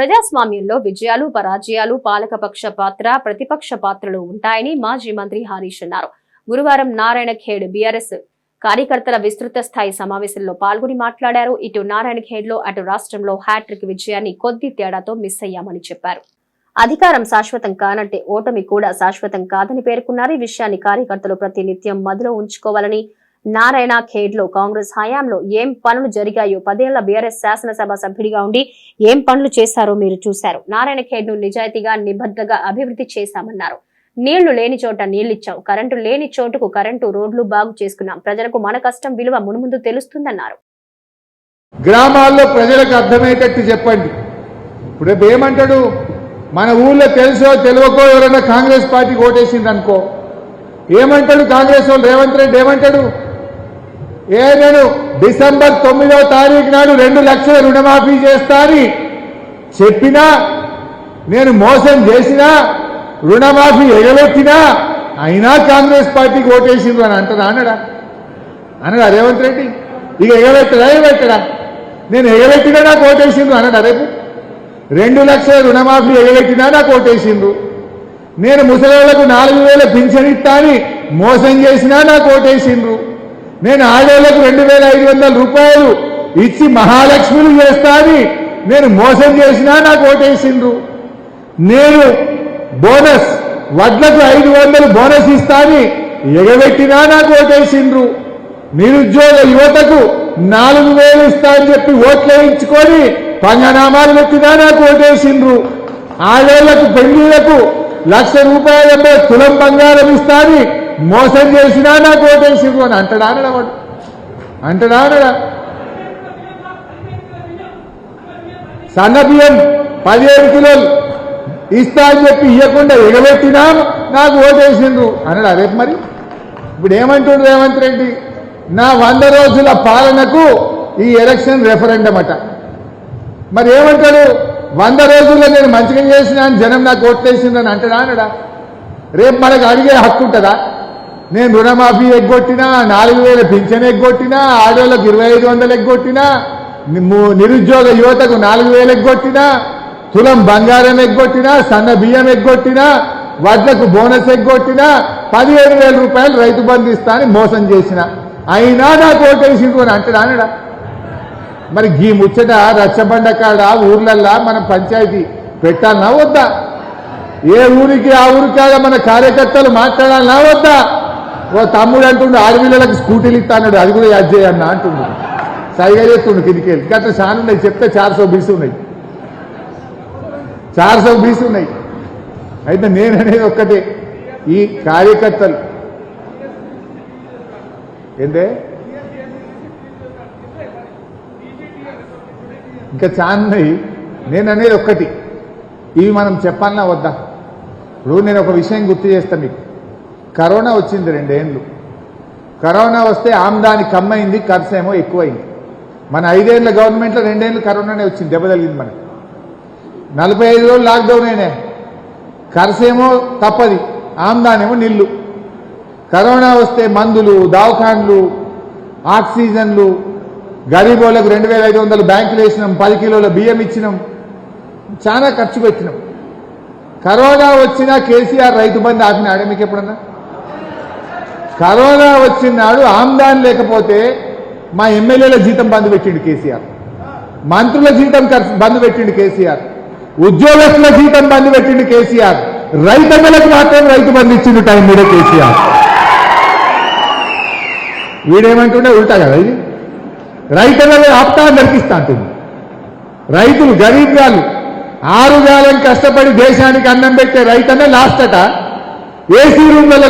ప్రజాస్వామ్యంలో విజయాలు పరాజయాలు పాలకపక్ష పాత్ర ప్రతిపక్ష పాత్రలు ఉంటాయని మాజీ మంత్రి హరీష్ అన్నారు. గురువారం నారాయణ ఖేడ్ బీఆర్ఎస్ కార్యకర్తల విస్తృత స్థాయి సమావేశంలో పాల్గొని మాట్లాడారు. ఇటు నారాయణ ఖేడ్లో అటు రాష్ట్రంలో హ్యాట్రిక్ విజయాన్ని కొద్ది తేడాతో మిస్ అయ్యామని చెప్పారు. అధికారం శాశ్వతం కానంటే ఓటమి కూడా శాశ్వతం కాదని పేర్కొన్నారు. ఈ విషయాన్ని కార్యకర్తలు ప్రతినిత్యం మదిలో ఉంచుకోవాలని నారాయణ ఖేడ్లో కాంగ్రెస్ హయాంలో ఏం పనులు జరిగాయో పదేళ్ళ బీఆర్ఎస్ శాసనసభ సభ్యుడిగా ఉండి ఏం పనులు చేశారో మీరు చూశారు. నారాయణ ఖేడ్ను నిజాయితీగా నిబద్ధగా అభివృద్ధి చేశామన్నారు. నీళ్ళు లేని చోట నీళ్ళిచ్చాం కరెంటు లేని చోటుకు కరెంటు రోడ్లు బాగు చేసుకున్నాం. ప్రజలకు మన కష్టం విలువ మునుముందు తెలుస్తుందన్నారు. గ్రామాల్లో ప్రజలకు అర్థమయ్యేటట్టు చెప్పండి. ఇప్పుడు ఏమంటాడు మన ఊళ్ళో తెలుసో తెలియకో ఎవరైనా కాంగ్రెస్ పార్టీకి ఓటేసింది అనుకో ఏమంటాడు కాంగ్రెస్ వాళ్ళు? రేవంత్ రెడ్డి ఏమంటాడు? ఏ నేను డిసెంబర్ తొమ్మిదవ తారీఖు నాడు రెండు లక్షల రుణమాఫీ చేస్తా అని చెప్పినా నేను మోసం చేసినా రుణమాఫీ ఎగబెట్టినా అయినా కాంగ్రెస్ పార్టీకి ఓటేసిండ్రు అని అంటారా? అనడా? అనడా రేవంత్ రెడ్డి? ఇక ఎగబెట్టడా ఎగబెట్టడా నేను ఎగబెట్టినా నాకు ఓటేసిండ్రు అనడా రేపు? రెండు లక్షల రుణమాఫీ ఎగబెట్టినా నాకు ఓటేసిండ్రు. నేను ముసలిళ్ళకు నాలుగు వేల పింఛన్ ఇస్తా అని మోసం చేసినా నాకు ఓటేసిండ్రు. నేను ఆడేళ్ళకు రెండు వేల ఐదు వందల రూపాయలు ఇచ్చి మహాలక్ష్మిలు చేస్తా అని నేను మోసం చేసినా నాకు ఓటేసిండ్రు. నేను బోనస్ వడ్లకు ఐదు వందలు బోనస్ ఇస్తా అని ఎగబెట్టినా నాకు ఓటేసిండ్రు. నిరుద్యోగ యువతకు నాలుగు వేలు ఇస్తా అని చెప్పి ఓట్లు వేయించుకొని పంగనామాలు పెట్టినా నాకు ఓటేసిండ్రు. ఆడేళ్ళకు పెళ్ళిళ్ళకు లక్ష రూపాయలపై తులం బంగారం ఇస్తా అని మోసం చేసినా నాకు ఓటేసిండ్రు అని అంటడా అనడా వాడు? అంటడా అనడా? సన్న బియ్యం పదిహేడు కిలోలు ఇస్తా అని చెప్పి ఇవ్వకుండా ఎగబెట్టినా నాకు ఓటేసిండ్రు. అనడా రేపు మరి? ఇప్పుడు ఏమంటుండ్రు రేవంత్ రెడ్డి? నా వంద రోజుల పాలనకు ఈ ఎలక్షన్ రెఫరెండం అట. మరి ఏమంటాడు? వంద రోజుల్లో నేను మంచిగా చేసినా అని జనం నాకు ఓట్లేసిందని అంటాడా అనడా? రేపు మనకు అడిగే హక్కు ఉంటుందా? నేను రుణమాఫీ ఎగ్గొట్టినా నాలుగు వేల పింఛన్ ఎగ్గొట్టినా ఆడోళ్ళకు ఇరవై ఐదు వందలు ఎగ్గొట్టినా నిరుద్యోగ యువతకు నాలుగు వేలు ఎగ్గొట్టినా తులం బంగారం ఎగ్గొట్టినా సన్న బియ్యం ఎగ్గొట్టినా వడ్లకు బోనస్ ఎగ్గొట్టినా పదిహేడు వేల రూపాయలు రైతు బంధు ఇస్తా అని మోసం చేసిన. అయినా నాకు ఓటేసిండ్రు అని అంటాడా అనడా? మరి గీ ముచ్చట రచ్చబండ కాడ ఊర్లల్లా మన పంచాయతీ పెట్టాలనా వద్దా? ఏ ఊరికి ఆ ఊరికాడ మన కార్యకర్తలు మాట్లాడాలనా వద్దా? ఓ తమ్ముడు అంటుండు ఆడపిల్లలకు స్కూటీలు ఇస్తా అన్నాడు అది కూడా యాద్ చేయన్న అంటుండు. సైగా చేస్తుండు కిందికి వెళ్ళి గట్ల చాలా ఉన్నాయి చెప్తే చార్ సో బీస్ ఉన్నాయి. చార్ సో బీస్ ఉన్నాయి. అయితే నేననేది ఒక్కటే. ఈ కార్యకర్తలు. ఏంటే ఇంకా చాన్నాయి నేను అనేది ఒక్కటి. ఇవి మనం చెప్పాలన్నా వద్దా? ఇప్పుడు నేను ఒక విషయం గుర్తు చేస్తాను మీకు. కరోనా వచ్చింది రెండేళ్ళు కరోనా వస్తే ఆమ్దాని కమ్మైంది ఖర్చు ఏమో ఎక్కువైంది మన ఐదేళ్ళ గవర్నమెంట్లో రెండేళ్ళు కరోనానే వచ్చింది దెబ్బ మనకు. నలభై ఐదు రోజులు లాక్డౌన్ అయినా ఖర్చు ఏమో తప్పది ఆమ్దానేమో నిల్లు. కరోనా వస్తే మందులు దావఖాన్లు ఆక్సిజన్లు గరీబోళ్ళకు రెండు వేల ఐదు వందలు బ్యాంకులు వేసినాం పది కిలోల బియ్యం ఇచ్చినాం చాలా ఖర్చు పెట్టినాం. కరోనా వచ్చినా కేసీఆర్ రైతు బంధు ఆపినాడే మీకు ఎప్పుడన్నా? కరోనా వచ్చినాడు ఆమ్దాన్ లేకపోతే మా ఎమ్మెల్యేల జీతం బంద్ పెట్టిండు కేసీఆర్. మంత్రుల జీతం ఖర్చు బంద్ పెట్టిండు కేసీఆర్. ఉద్యోగస్తుల జీతం బంద్ పెట్టిండు కేసీఆర్. రైతన్నలకు మాత్రం రైతు బంధు ఇచ్చిండు టైం మీద కేసీఆర్. వీడేమంటుండే ఉల్టా కదా ఇది? రైతన్నలు ఆప్తా నరికిస్తా అంటుంది రైతులు గరీబ్ గాలు ఆరు కష్టపడి దేశానికి అన్నం పెట్టే రైతన్న లాస్ట్ అట. ఏసీ రూమ్లలో